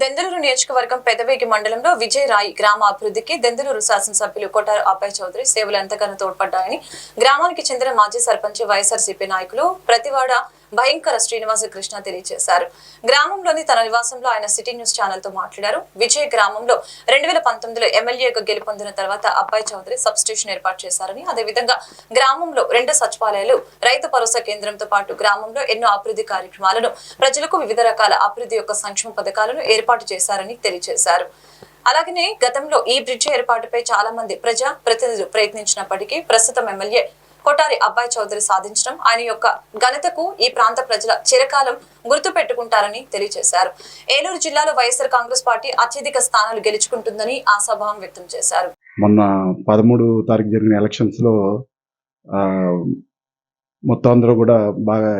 దెందలూరు నియోజకవర్గం పెదవేగి మండలంలో విజయరాయి గ్రామ అభివృద్ధికి దెందులూరు శాసనసభ్యులు కొటారు అబ్బాయి చౌదరి. సేవలు ఎంతగానో తోడ్పడ్డాయని గ్రామానికి చెందిన మాజీ సర్పంచ్ వైఎస్ఆర్సీపీ నాయకులు ప్రతివాడ భయంకర శ్రీనివాస కృష్ణ తెలియజేశారు. గ్రామంలోని తన నివాసంలో ఆయన సిటీ న్యూస్ ఛానల్తో మాట్లాడారు. విజయ గ్రామంలో రెండు వేల పంతొమ్మిదిలో ఎమ్మెల్యేగా గెలుపొందిన తర్వాత అబ్బాయి చౌదరి సబ్ స్టేషన్ ఏర్పాటు చేశారని అదేవిధంగా గ్రామంలో రెండు సచివాలయాలు రైతు భరోసా కేంద్రంతో పాటు గ్రామంలో ఎన్నో అభివృద్ధి కార్యక్రమాలను ప్రజలకు వివిధ రకాల అభివృద్ధి యొక్క సంక్షేమ పథకాలను ఏర్పాటు చేశారని తెలియజేశారు. అలాగనే గతంలో ఈ బ్రిడ్జి ఏర్పాటుపై చాలా మంది ప్రజా ప్రతినిధులు ప్రయత్నించినప్పటికీ ప్రస్తుతం ఎమ్మెల్యే కొటారి అబ్బాయి చౌదరి సాధించడం ఆయన యొక్క ఘనతకు ఈ ప్రాంత ప్రజల చిరకాలం గుర్తు పెట్టుకుంటారని తెలియజేశారు. ఏలూరు జిల్లాలో వైఎస్ఆర్ కాంగ్రెస్ పార్టీ అత్యధిక స్థానాలు గెలుచుకుంటుందని ఆశాభావం వ్యక్తం చేశారు. మొన్న పదమూడు తారీఖు జరిగిన ఎలక్షన్స్లో మొత్తం అందరూ కూడా బాగా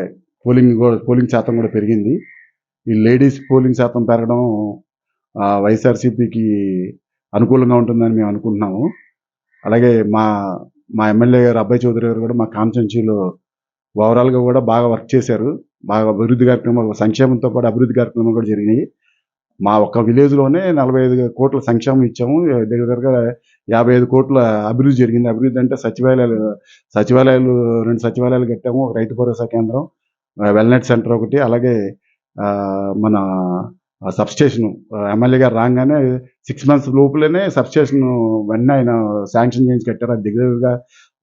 పోలింగ్ కూడా పోలింగ్ శాతం కూడా పెరిగింది. ఈ లేడీస్ పోలింగ్ శాతం పెరగడం వైఎస్ఆర్సీపీకి అనుకూలంగా ఉంటుందని మేము అనుకుంటున్నాము. అలాగే మా మా ఎమ్మెల్యే గారు అబ్బాయి చౌదరి గారు కూడా మా కాన్స్టిట్యున్సీలో ఓవరాల్గా కూడా బాగా వర్క్ చేశారు. బాగా అభివృద్ధి కార్యక్రమాలు సంక్షేమంతో పాటు అభివృద్ధి కార్యక్రమాలు కూడా జరిగినాయి. మా ఒక్క విలేజ్లోనే నలభై ఐదు కోట్ల సంక్షేమం ఇచ్చాము. దగ్గర దగ్గరగా యాభై ఐదు కోట్ల అభివృద్ధి జరిగింది. అభివృద్ధి అంటే సచివాలయాలు సచివాలయాలు రెండు సచివాలయాలు కట్టాము. రైతు భరోసా కేంద్రం వెల్నెట్ సెంటర్ ఒకటి అలాగే మన సబ్స్టేషన్ ఎమ్మెల్యే గారు రాగానే సిక్స్ మంత్స్ లోపలనే సబ్స్టేషన్ వెంటనే ఆయన శాంక్షన్ చేయించి కట్టారు. అది దగ్గరగా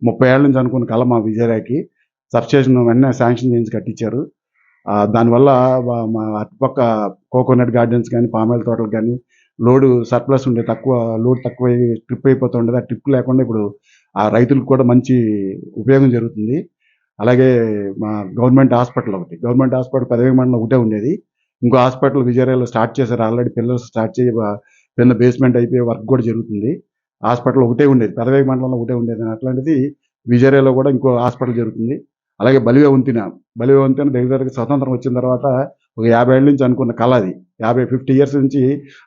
ముప్పై ఏళ్ళ నుంచి అనుకున్న కళ మా విజయరాకి సబ్స్టేషన్ వెంటనే శాంక్షన్ చేయించి కట్టించారు. దానివల్ల మా అటుపక్క కోకోనట్ గార్డెన్స్ కానీ పామాయిల్ తోటలు కానీ లోడు సర్ప్లస్ ఉండే తక్కువ లోడ్ తక్కువ ట్రిప్ అయిపోతుండేది ఆ ట్రిప్ లేకుండా ఇప్పుడు ఆ రైతులకు కూడా మంచి ఉపయోగం జరుగుతుంది. అలాగే మా గవర్నమెంట్ హాస్పిటల్ ఒకటి. గవర్నమెంట్ హాస్పిటల్ పదవి మండలం ఒకటే ఉండేది. ఇంకో హాస్పిటల్ విజయవాడలో స్టార్ట్ చేశారు. ఆల్రెడీ పిల్లలు స్టార్ట్ చేయ కింద బేస్మెంట్ అయిపోయే వర్క్ కూడా జరుగుతుంది. హాస్పిటల్ ఒకటే ఉండేది. పెదవేగ మండలంలో ఒకటే ఉండేది. అట్లాంటిది విజయవాడలో కూడా ఇంకో హాస్పిటల్ జరుగుతుంది. అలాగే బలివే వంతిన. బలివే వంతిన దగ్గర స్వతంత్రం వచ్చిన తర్వాత ఒక యాభై ఏళ్ళ నుంచి అనుకున్న కళ అది. యాభై ఫిఫ్టీ ఇయర్స్ నుంచి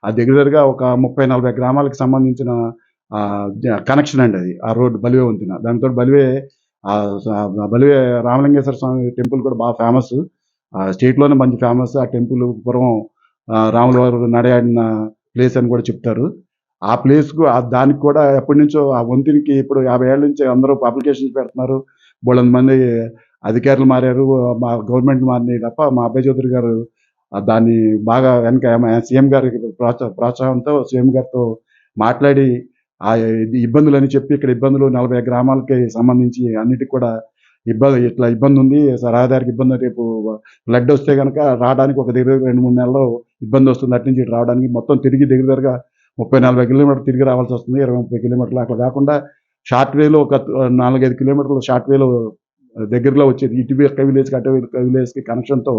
ఆ దగ్గర దగ్గరగా ఒక ముప్పై నలభై గ్రామాలకు సంబంధించిన కనెక్షన్ అండి అది. ఆ రోడ్డు బలివే వంతిన. దాంతో బలివే బలివే రామలింగేశ్వర స్వామి టెంపుల్ కూడా బాగా ఫేమస్ స్టేట్లోనే మంచి ఫేమస్ ఆ టెంపుల్ పూర్వం రాముల వారు నడయాడిన ప్లేస్ అని కూడా చెప్తారు. ఆ ప్లేస్కు దానికి కూడా ఎప్పటి నుంచో ఆ వంతునికి ఇప్పుడు యాభై ఏళ్ళ నుంచి అందరూ అప్లికేషన్స్ పెడుతున్నారు. బోళ్ళంత మంది అధికారులు మారారు. మా గవర్నమెంట్ మారినాయి తప్ప మా అబ్బాయి చౌదరి గారు దాన్ని బాగా వెనక సీఎం గారి ప్రోత్సాహంతో సీఎం గారితో మాట్లాడి ఆ ఇబ్బందులు అని చెప్పి ఇక్కడ ఇబ్బందులు నలభై గ్రామాలకి సంబంధించి అన్నిటికి కూడా ఇబ్బంది ఇట్లా ఇబ్బంది ఉంది. రహదారికి ఇబ్బంది రేపు ఫ్లడ్ వస్తే కనుక రావడానికి ఒక దగ్గర రెండు మూడు నెలల్లో ఇబ్బంది వస్తుంది. అటు నుంచి ఇటు రావడానికి మొత్తం తిరిగి దగ్గర దగ్గరగా ముప్పై నలభై కిలోమీటర్లు తిరిగి రావాల్సి వస్తుంది. ఇరవై ముప్పై కిలోమీటర్లు అట్లా కాకుండా షార్ట్ వేలో ఒక నాలుగైదు కిలోమీటర్లు షార్ట్ వేలో దగ్గరలో వచ్చేది. ఇటు విలేజ్ అటు విలేజ్కి కనెక్షన్తో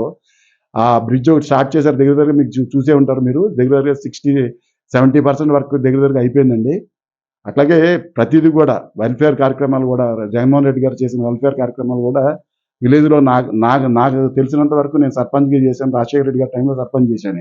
ఆ బ్రిడ్జ్ ఒకటి స్టార్ట్ చేశారు. దగ్గర దగ్గర మీకు చూసే ఉంటారు మీరు. దగ్గర దగ్గర సిక్స్టీ సెవెంటీ పర్సెంట్ వరకు దగ్గర దగ్గర అయిపోయిందండి. అట్లాగే ప్రతిదీ కూడా వెల్ఫేర్ కార్యక్రమాలు కూడా జగన్మోహన్ రెడ్డి గారు చేసిన వెల్ఫేర్ కార్యక్రమాలు కూడా విలేజ్లో నాకు నాకు నాకు తెలిసినంత వరకు నేను సర్పంచ్గా చేశాను రాజశేఖర రెడ్డి గారి టైంలో సర్పంచ్ చేశాను.